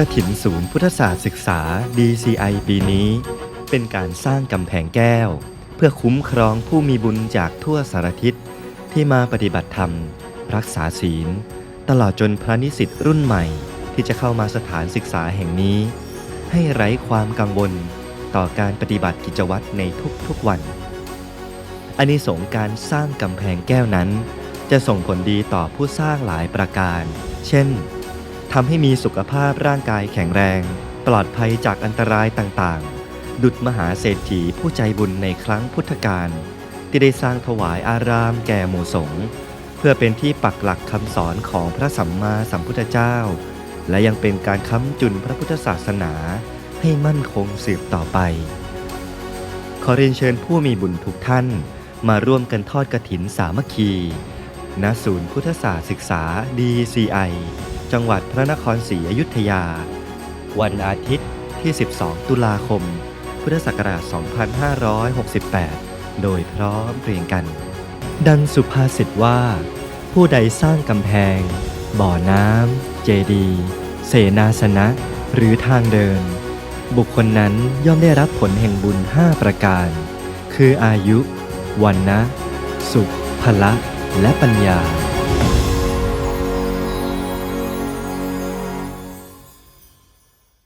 กถินศูนย์พุทธศาสตร์ศึกษา DCI ปีนี้ เป็นการสร้างกำแพงแก้ว เพื่อคุ้มครองผู้มีบุญจากทั่วสารทิศที่มาปฏิบัติธรรม รักษาศีล ตลอดจนพระนิสิตรุ่นใหม่ ที่จะเข้ามาสถานศึกษาแห่งนี้ ให้ไร้ความกังวลต่อการปฏิบัติกิจวัตรในทุกๆวันอานิสงส์การสร้างกำแพงแก้วนั้น จะส่งผลดีต่อผู้สร้างหลายประการ เช่น ทำให้มีสุขภาพร่างกายแข็งแรง ปลอดภัยจากอันตรายต่างๆ ดุจมหาเศรษฐีผู้ใจบุญในครั้งพุทธกาลที่ได้สร้างถวายอารามแก่หมู่สงฆ์เพื่อเป็นที่ปักหลักคำสอนของพระสัมมาสัมพุทธเจ้า และยังเป็นการค้ำจุนพระพุทธศาสนาให้มั่นคงสืบต่อไป ขอเรียนเชิญผู้มีบุญทุกท่านมาร่วมกันทอดกระถินสามัคคี ณ ศูนย์พุทธศาสตร์ศึกษา DCI จังหวัดพระนครศรีอยุธยา วันอาทิตย์ที่ 12 ตุลาคม พุทธศักราช 2568 โดยพร้อมเพรียงกัน ดังสุภาษิตว่า ผู้ใดสร้างกำแพง บ่อน้ำเจดีเสนาสนะ หรือทางเดิน บุคคลนั้นย่อมได้รับผลแห่งบุญ 5 ประการ คืออายุ วันนะ สุขพละและปัญญา